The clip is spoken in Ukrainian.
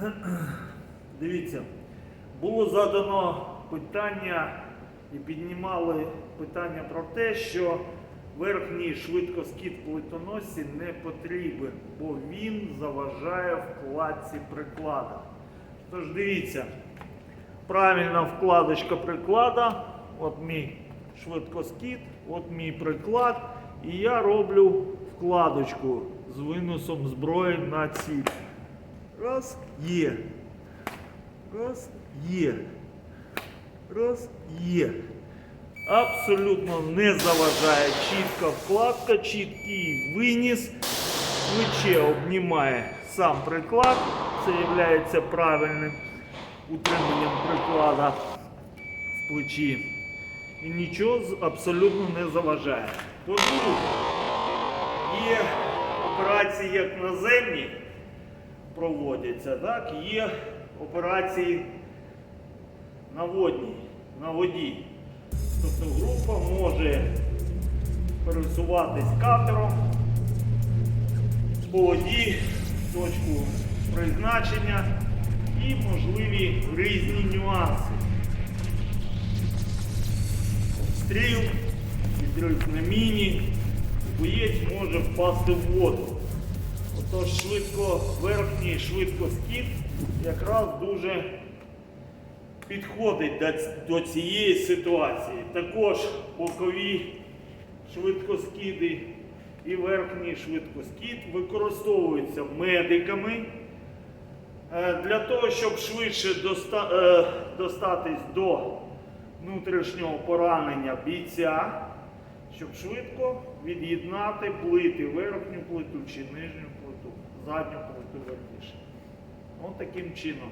Дивіться, було задано питання і піднімали питання про те, що верхній швидкоскид плитоносці не потрібен, бо він заважає вкладці приклада. Тож дивіться, правильна вкладочка приклада, от мій швидкоскид, от мій приклад, і я роблю вкладочку з виносом зброї на ціль. Раз, є. Раз, є. Раз, є. Абсолютно не заважає чітка вкладка, чіткий виніс. Плече обнімає сам приклад. Це є правильним утриманням приклада в плечі. І нічого абсолютно не заважає. По-друге, є операції як наземні проводяться, так, є операції на водній, на воді. Тобто група може пересуватись катером по воді, точку призначення і можливі різні нюанси. Обстріл, підрив на міні, боєць може впасти в воду. Отож швидко верхній швидкоскід якраз дуже підходить до, цієї ситуації. Також бокові швидкоскиди і верхній швидкоскід використовуються медиками е, для того, щоб швидше е, достатись до внутрішнього поранення бійця, щоб швидко від'єднати плити, верхню плиту чи нижню плиту, задню плиту верніше. Ось таким чином.